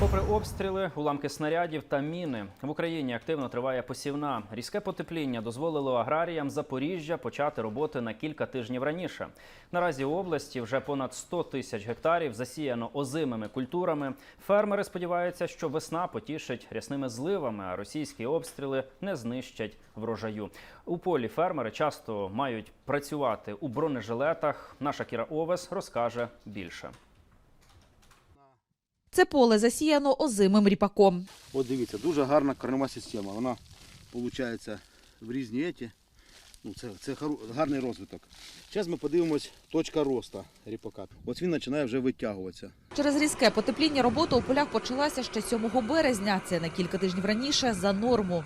Попри обстріли, уламки снарядів та міни в Україні активно триває посівна. Різке потепління дозволило аграріям Запоріжжя почати роботи на кілька тижнів раніше. Наразі у області вже понад 100 тисяч гектарів засіяно озимими культурами. Фермери сподіваються, що весна потішить рясними зливами, а російські обстріли не знищать врожаю. У полі фермери часто мають працювати у бронежилетах. Наша Кіра Овес розкаже більше. Це поле засіяно озимим ріпаком. От дивіться, дуже гарна корнева система. Вона виходить в різні еті. Ну, це, це гарний розвиток. Зараз ми подивимось точка росту ріпака. Ось він починає вже витягуватися. Через різке потепління робота у полях почалася ще 7 березня. Це на кілька тижнів раніше за норму.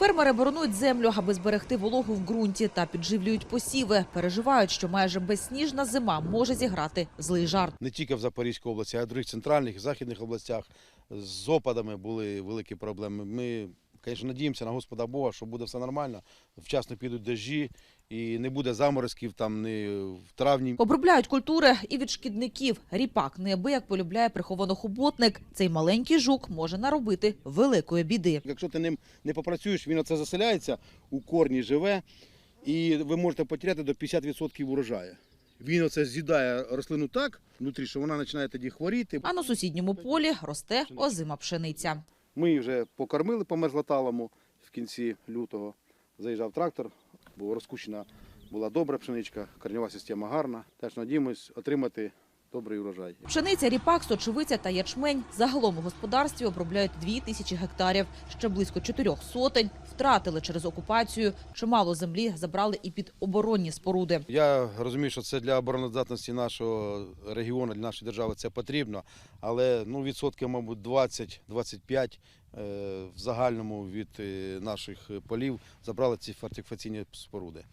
Фермери боронують землю, аби зберегти вологу в ґрунті та підживлюють посіви. Переживають, що майже безсніжна зима може зіграти злий жарт. Не тільки в Запорізькій області, а й в других центральних і західних областях з опадами були великі проблеми. Ми, звісно, надіємося на Господа Бога, що буде все нормально. Вчасно підуть дощі і не буде заморозків там ні в травні. Обробляють культури і від шкідників. Ріпак неабияк полюбляє приховано-хоботник. Цей маленький жук може наробити великої біди. Якщо ти ним не попрацюєш, він оце заселяється, у корні живе, і ви можете потеряти до 50% урожаю. Він оце з'їдає рослину так внутрі, що вона починає тоді хворіти. А на сусідньому полі росте озима пшениця. Ми її вже покормили по мерзлоталому в кінці лютого. Заїжджав трактор, бо розкущена була добра пшеничка, корнева система гарна. Теж надіємось отримати добрий урожай. Пшениця, ріпак, сочевиця та ячмень. Загалом у господарстві обробляють дві тисячі гектарів. Ще близько чотирьох сотень втратили через окупацію. Чимало землі забрали і під оборонні споруди. Я розумію, що це для обороноздатності нашого регіону, для нашої держави це потрібно, але ну, відсотків, мабуть, 20-25 е, в загальному від е, наших полів забрали ці фортифікаційні споруди.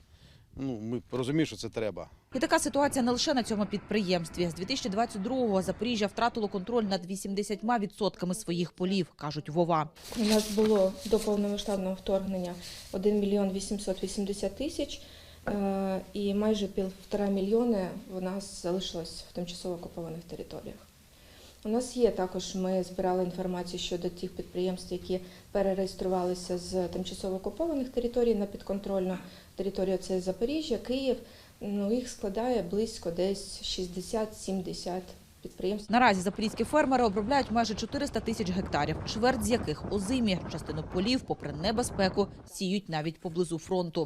Ну, ми розуміємо, що це треба. І така ситуація не лише на цьому підприємстві. З 2022-го Запоріжжя втратило контроль над 80% своїх полів, кажуть Вова. У нас було до повномасштабного вторгнення 1 мільйон 880 тисяч, е, і майже півтора мільйони у нас залишилось в тимчасово окупованих територіях. У нас є також, ми збирали інформацію щодо тих підприємств, які перереєструвалися з тимчасово окупованих територій на підконтрольну територію. Це Запоріжжя, Київ. Ну, їх складає близько десь 60-70 підприємств. Наразі запорізькі фермери обробляють майже 400 тисяч гектарів, чверть з яких озимі. Частину полів, попри небезпеку, сіють навіть поблизу фронту.